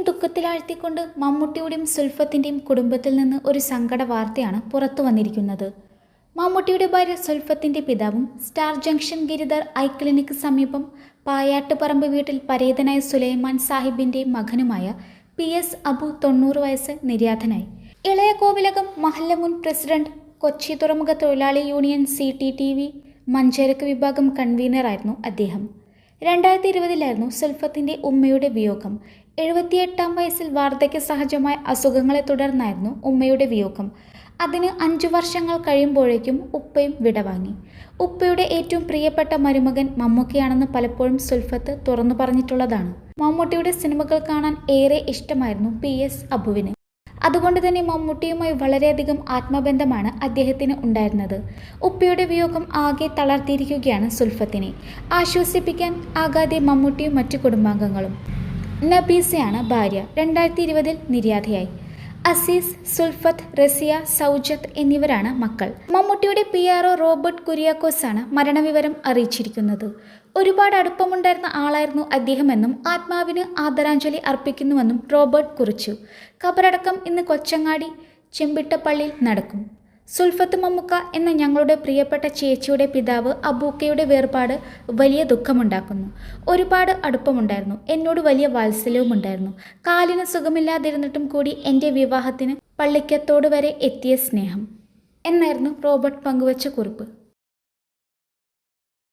ഏവരെയും ദുഃഖത്തിലാഴ്ത്തിക്കൊണ്ട് മമ്മൂട്ടിയുടെയും സുൽഫത്തിന്റെയും കുടുംബത്തിൽ നിന്ന് ഒരു സങ്കട വാർത്തയാണ് പുറത്തു വന്നിരിക്കുന്നത്. മമ്മൂട്ടിയുടെ ഭാര്യ സുൽഫത്തിന്റെ പിതാവും star junction Giridhar eye clinic സമീപം പായാട്ടുപറമ്പ് വീട്ടിൽ പരേതനായ സുലൈമാൻ സാഹിബിന്റെ മകനുമായ പി എസ് അബു തൊണ്ണൂറ് വയസ്സ് നിര്യാതനായി. ഇളയ കോവിലകം മഹല്ല മുൻ പ്രസിഡന്റ് കൊച്ചി തുറമുഖ തൊഴിലാളി union C T T V മഞ്ചേരക്ക് വിഭാഗം കൺവീനറായിരുന്നു അദ്ദേഹം. രണ്ടായിരത്തി ഇരുപതിലായിരുന്നു സുൽഫത്തിന്റെ ഉമ്മയുടെ വിയോഗം. എഴുപത്തിയെട്ടാം വയസ്സിൽ വാർദ്ധക്യ സഹജമായ അസുഖങ്ങളെ തുടർന്നായിരുന്നു ഉമ്മയുടെ വിയോഗം. അതിന് അഞ്ചു വർഷങ്ങൾ കഴിയുമ്പോഴേക്കും ഉപ്പയും വിടവാങ്ങി. ഉപ്പയുടെ ഏറ്റവും പ്രിയപ്പെട്ട മരുമകൻ മമ്മൂക്കയാണെന്ന് പലപ്പോഴും സുൽഫത്ത് തുറന്നു പറഞ്ഞിട്ടുള്ളതാണ്. മമ്മൂട്ടിയുടെ സിനിമകൾ കാണാൻ ഏറെ ഇഷ്ടമായിരുന്നു പി എസ് അബുവിന്. അതുകൊണ്ട് തന്നെ മമ്മൂട്ടിയുമായി വളരെയധികം ആത്മബന്ധമാണ് അദ്ദേഹത്തിന് ഉണ്ടായിരുന്നത്. ഉപ്പയുടെ വിയോഗം ആകെ തളർത്തിയിരിക്കുകയാണ് സുൽഫത്തിനെ. ആശ്വസിപ്പിക്കാൻ ആകാതെ മമ്മൂട്ടിയും മറ്റു കുടുംബാംഗങ്ങളും. നബീസയാണ് ഭാര്യ. രണ്ടായിരത്തി ഇരുപതിൽ നിര്യാതയായി. അസീസ് സുൽഫത്ത് റസിയ സൗജത്ത് എന്നിവരാണ് മക്കൾ. മമ്മൂട്ടിയുടെ പി ആർ ഒ റോബർട്ട് കുര്യാക്കോസാണ് മരണവിവരം അറിയിച്ചിരിക്കുന്നത്. ഒരുപാട് അടുപ്പമുണ്ടായിരുന്ന ആളായിരുന്നു അദ്ദേഹമെന്നും ആത്മാവിന് ആദരാഞ്ജലി അർപ്പിക്കുന്നുവെന്നും റോബർട്ട് കുറിച്ചു. ഖബറടക്കം ഇന്ന് കൊച്ചങ്ങാടി ചെമ്പിട്ടപ്പള്ളിയിൽ നടക്കും. സുൽഫത്ത് മമ്മുക്ക എന്ന ഞങ്ങളുടെ പ്രിയപ്പെട്ട ചേച്ചിയുടെ പിതാവ് അബൂക്കയുടെ വേർപാട് വലിയ ദുഃഖമുണ്ടാക്കുന്നു. ഒരുപാട് അടുപ്പമുണ്ടായിരുന്നു. എന്നോട് വലിയ വാത്സല്യവും ഉണ്ടായിരുന്നു കാലിന് സുഖമില്ലാതിരുന്നിട്ടും കൂടി എന്റെ വിവാഹത്തിന് പള്ളിക്കത്തോട് വരെ എത്തിയ സ്നേഹം. എന്നായിരുന്നു റോബർട്ട് പങ്കുവച്ച കുറിപ്പ്.